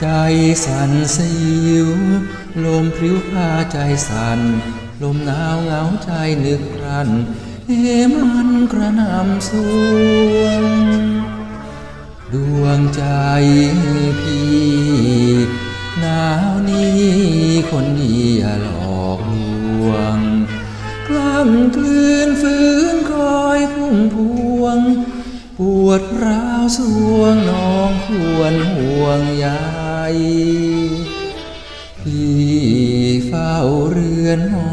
ใจสั่นสยิว ลมพริ้วพาใจสั่น ลมหนาวเหงาใจนึกครันเอมันกระนำสวง ดวงใจพี่หนาวนี้คนดีอย่าหลอกลวง กล้ำกลืนฝืน วดร้าวสวงน้องควรห่วงใยพี่เฝ้าเรือนหอ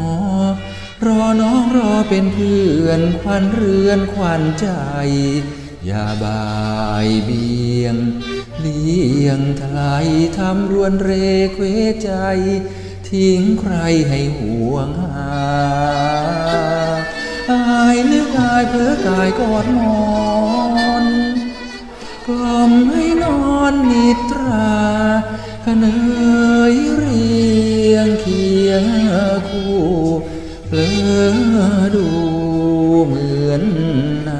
รอน้องรอเป็นเพื่อนควันเรือนควันใจ อย่าบายเบียงเลี่ยงทลายทำรวนเรเควใจ ทิ้งใครให้ห่วงหาอายนึกอายเพื่อกายกอดหมอนกล่อ มให้นอนนิตราเนยเรียงเคียงคู่เพลอดูเหมือนน้า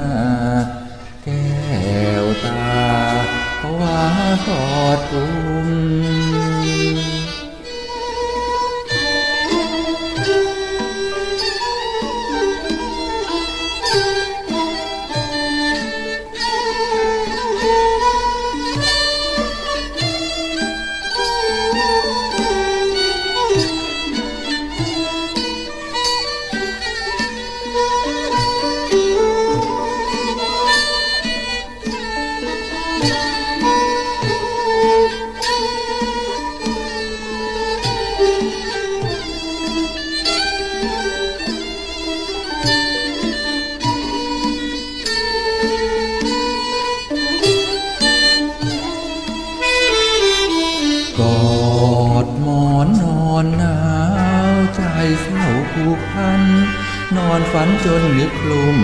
กอดหมอนนอนหนาวใจเฝ้าผูกพัน นอนฝันจนนึกคลุม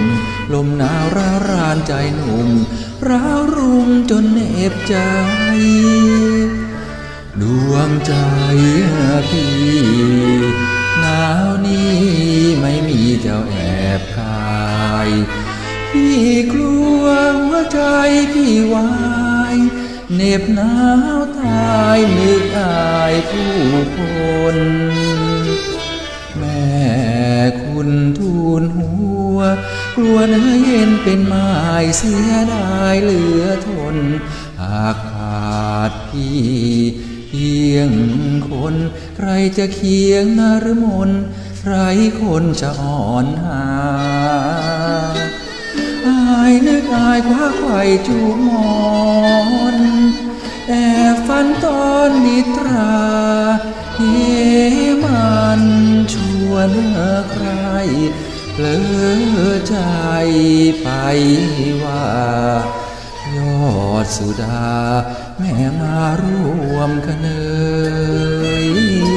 ลมหนาวร้ารานใจหนุ่มร้าวรุมจนเหน็บใจ ดวงใจพี่หนาวนี้ไม่มีเจ้าแอบกาย พี่กลัวหัวใจพี่วาย เหน็บหนาวตายนึกอายผู้คน แม่คุณทูลหัว กลัวเนื้อเย็นเป็นไม้เสียดายเหลือทน หากขาดพี่เพียงคน ใครจะเคียงนารมนใครคนจะอ่อนหาอายนึกอายคว้าไข่จูบมอน แอบฝันตอนนิตราเฮมันชวนใครเผลอใจไปว่า ยอดสุดา แม่มารวมกันเลย